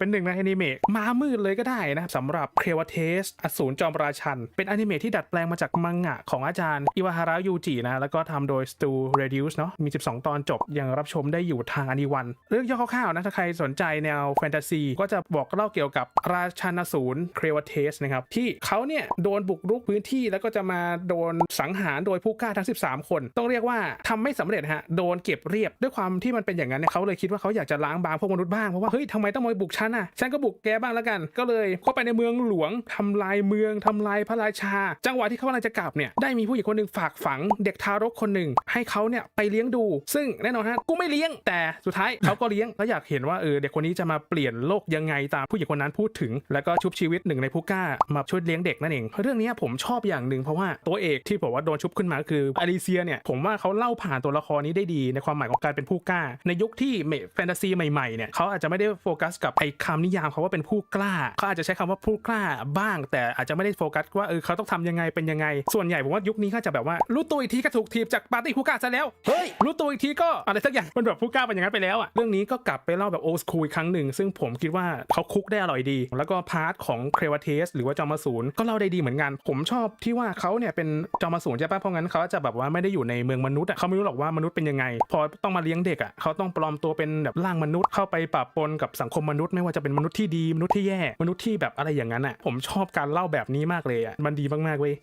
เป็นหนึ่งในอนิเมะมามืดเลยก็ได้นะสำหรับเควเทสอสูรจอมราชัน เป็นอนิเมะที่ดัดแปลงมาจากมังงะของอาจารย์อิวาฮาระยูจินะแล้วก็ทำโดยสตูเรดิวส์เนาะมี 12 ตอนจบยังรับชมได้อยู่ทางอนิวัน เรื่องย่อคร่าวๆนะถ้าใครสนใจแนวแฟนตาซี ก็จะบอกเล่าเกี่ยวกับราชันอสูรเครวเทสนะครับที่เขาเนี่ยโดนบุกรุกพื้นที่แล้วก็จะมาโดนสังหารโดยผู้กล้าทั้ง 13 คน ต้องเรียกว่าทำไม่สำเร็จฮะโดนเก็บเรียบด้วยความที่มันเป็นอย่างนั้นเนี่ยเขาเลยคิดว่าเขาอยากจะล้างบางพวกมนุษย์บ้างเพราะว่าเฮ้ยทำไมต้องมาบุกฉันอะ ฉันก็บุกแกบ้างแล้วกัน ก็เลยเข้าไปในเมืองหลวงทำลายเมืองทำลายพระราชา จังหวะที่เขากำลังจะกลับเนี่ยได้มีผู้หญิงคนหนึ่งฝากฝังเด็กทารกคนหนึ่งให้เขาเนี่ยไปเลี้ยงดู ซึ่งแน่นอนฮะกูไม่เลี้ยงแต่สุดท้ายเขาก็เลี้ยงแล้วอยากเห็นว่าเออเด็กคนนี้จะมาเปลี่ยนโลกยังไงตามผู้หญิงคนนั้นพูดถึง แล้วก็ชุบชีวิตหนึ่งในผู้กล้ามาช่วยเลี้ยงเด็กนั่นเองเรื่องนี้ผมชอบอย่างหนึ่งเพราะว่าตัวเอกที่บอกว่าโดนชุบขึ้นมาคืออลิเซียเนี่ยผมว่าเขาเล่าผ่านตัวละครนี้ได้ดีในความหมายของการเป็นผู้กล้า ในยุคที่เมแฟนตาซีใหม่ๆเนี่ยเขาอาจจะไม่ได้โฟกัสกับไอคำนิยามเขาว่าเป็นผู้กล้าเขาอาจจะใช้คำว่าผู้กล้าบ้าง แต่อาจจะไม่ได้โฟกัสว่าเออเขาต้องทำยังไงเป็นยังไง ส่วนใหญ่ผมว่ายุคนี้เขาจะแบบว่ารู้ตัวอีกทีก็ถูกทีบจากปาร์ตี้ผู้กล้าซะแล้วเฮ้ยรู้ตัวอีกทีก็อะไรสักอย่างมันแบบผู้กล้าเป็นอย่างนั้นไปแล้วอะเรื่องนี้ก็กลับไปเล่าแบบโอ s คูลอีกครั้งหนึ่งซึ่งผมคิดว่าเขาคุกได้อร่อยดี แล้วก็พาร์ทของเครวเทสหรือว่าจอมอสูรก็เล่าได้ดีเหมือนกัน ผมชอบที่ว่าเขาเนี่ยเป็นจอมอสูรใช่ปะเพราะงั้นเขาจะแบบว่าไม่ได้อยู่ในเมืองมนุษย์อะเขาไม่รู้หรอกว่ามนุษย์เป็นยังไง พอต้องมาเลี้ยงเด็กอะเขาต้องปลอมตัวเป็นแบบร่างมนุษย์เข้าไปปะปนกับสังคมมนุษย์ไม่ว่าจะเป็นมนุษย์ที่ดีมนุษย์ที่แย่มนุษย์ที่แบบอะไรอย่างนั้นอะผมชอบการเล่าแบบนี้มากเลยอะมันดีมากๆเว้ย